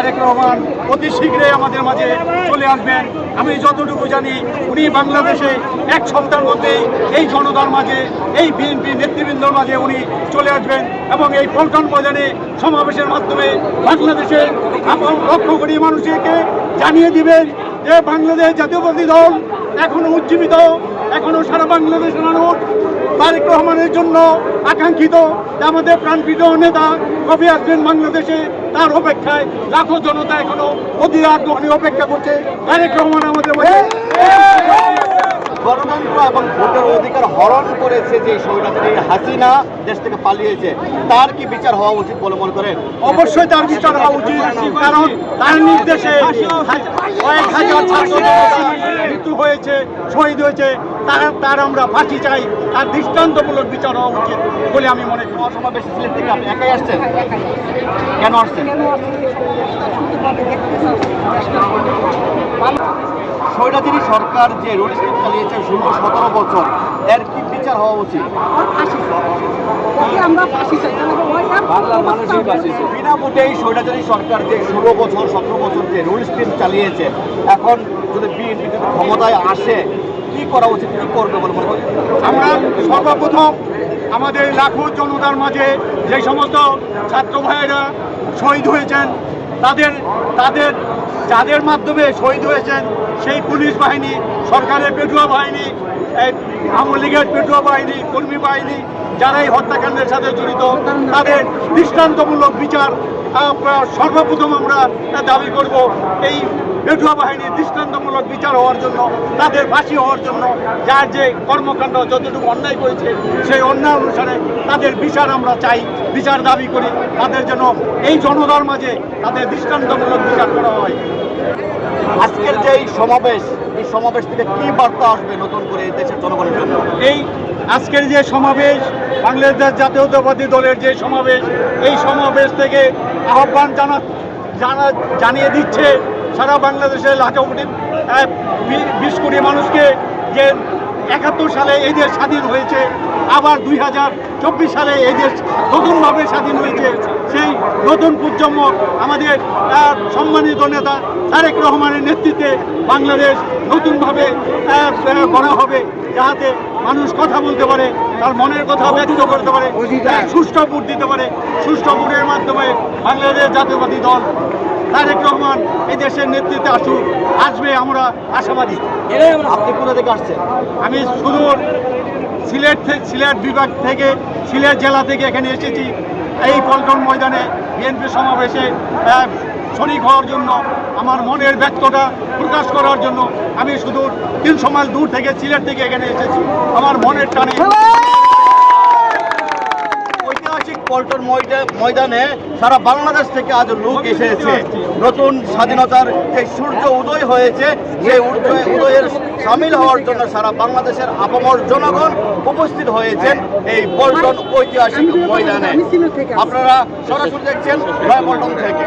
তারেক রহমান অতি শীঘ্রই আমাদের মাঝে চলে আসবেন। আমি যতটুকু জানি, উনি বাংলাদেশে এক সপ্তাহের মধ্যেই এই জনতার মাঝে, এই বিএনপি নেতৃবৃন্দর মাঝে উনি চলে আসবেন এবং এই পল্টন ময়দানে সমাবেশের মাধ্যমে বাংলাদেশের লক্ষ কোটি মানুষকে জানিয়ে দিবেন যে বাংলাদেশ জাতীয়বাদী দল এখনও উজ্জীবিত, এখনও সারা বাংলাদেশের মানুষ তারেক রহমানের জন্য আকাঙ্ক্ষিত আমাদের প্রাণপ্রিয় নেতা কবে আসবেন বাংলাদেশে তার অপেক্ষায় লাখো জনতা এখনও অধীর আগ্রহণী অপেক্ষা করছে। তারেক রহমান আমাদের মাঝে গণতন্ত্র এবং ভোটের অধিকার হরণ করেছে যে স্বৈরাচারী হাসিনা দেশ থেকে পালিয়েছে তার কি বিচার হওয়া উচিত বলে মনে করেন? অবশ্যই তার বিচার হওয়া উচিত কারণ তার নির্দেশে কয়েক হাজার ছাত্র মৃত্যু হয়েছে শহীদ হয়েছে তার তার আমরা ফাঁসি চাই। তার দৃষ্টান্তমূলক বিচার হওয়া উচিত বলে আমি মনে করি। সমাবেশ সিলেট থেকে আপনি একাই আসছেন? কেন আসছেন? স্বৈরাচারী সরকার যে রুল স্কিম চালিয়েছে ষোলো সতেরো বছর, এর কি বিচার হওয়া উচিত? বাংলার মানুষই বাঁচিয়েছে বিনা ভোটেই স্বৈরাচারী সরকার যে ষোলো বছর, সতেরো বছর যে রুল স্কিম চালিয়েছে, এখন যদি বিএনপি ক্ষমতায় আসে কি করা উচিত, কি করবে বলে মনে আমরা সর্বপ্রথম আমাদের লাখো জনতার মাঝে যে সমস্ত ছাত্র ভাইয়েরা শহীদ হয়েছেন, তাদের তাদের, যাদের মাধ্যমে শহীদ হয়েছেন, সেই পুলিশ বাহিনী, সরকারের পেটুয়া বাহিনী আওয়ামী লীগের পেটুয়া বাহিনী, কর্মী বাহিনী যারা এই হত্যাকাণ্ডের সাথে জড়িত, তাদের দৃষ্টান্তমূলক বিচার সর্বপ্রথম আমরা দাবি করব। এই পেটুয়া বাহিনীর দৃষ্টান্তমূলক বিচার হওয়ার জন্য তাদের ফাঁসি হওয়ার জন্য যার যে কর্মকাণ্ড যতটুকু অন্যায় করেছে সেই অন্যায় অনুসারে তাদের বিচার আমরা চাই বিচার দাবি করি। তাদের জন্য এই জনতার মাঝে তাদের দৃষ্টান্তমূলক বিচার করা হয়। আজকের যে এই সমাবেশ এই সমাবেশ থেকে কি বার্তা আসবে নতুন করে এই দেশের জনগণের জন্য? এই আজকের যে সমাবেশ বাংলাদেশ জাতীয়তাবাদী দলের যে সমাবেশ এই সমাবেশ থেকে আহ্বান জানা জানা জানিয়ে দিচ্ছে সারা বাংলাদেশের লাখো কোটি বিশ কোটি মানুষকে যে একাত্তর সালে এই দেশ স্বাধীন হয়েছে আবার দুই হাজার চব্বিশ সালে এই দেশ নতুনভাবে স্বাধীন হয়েছে। সেই নতুন প্রজন্ম আমাদের সম্মানিত নেতা তারেক রহমানের নেতৃত্বে বাংলাদেশ নতুনভাবে গড়া হবে যাহাতে মানুষ কথা বলতে পারে তার মনের কথা ব্যক্ত করতে পারে সুষ্ঠু ভোট দিতে পারে। সুষ্ঠু ভোটের মাধ্যমে বাংলাদেশ জাতীয়বাদী দল তারেক রহমান এই দেশের নেতৃত্বে আসুক আসবে আমরা আশাবাদী। আপনি কোথা থেকে আসছেন? আমি সুদূর সিলেট থেকে সিলেট বিভাগ থেকে সিলেট জেলা থেকে এখানে এসেছি। এই পল্টন ময়দানে বিএনপি সমাবেশে শরিক হওয়ার জন্য আমার মনের ব্যক্তটা প্রকাশ করার জন্য আমি সুদূর তিনশো মাইল দূর থেকে সিলেট থেকে এখানে এসেছি। আমার মনের টানে পল্টন ময়দানে সারা বাংলাদেশ থেকে আজ লোক এসেছে। নতুন স্বাধীনতার যে সূর্য উদয় হয়েছে উদয়- উদয়ের সামিল হওয়ার জন্য সারা বাংলাদেশের আপামর জনগণ উপস্থিত হয়েছেন এই পল্টন ঐতিহাসিক ময়দানে। আপনারা সরাসরি দেখছেন নয় পল্টন থেকে।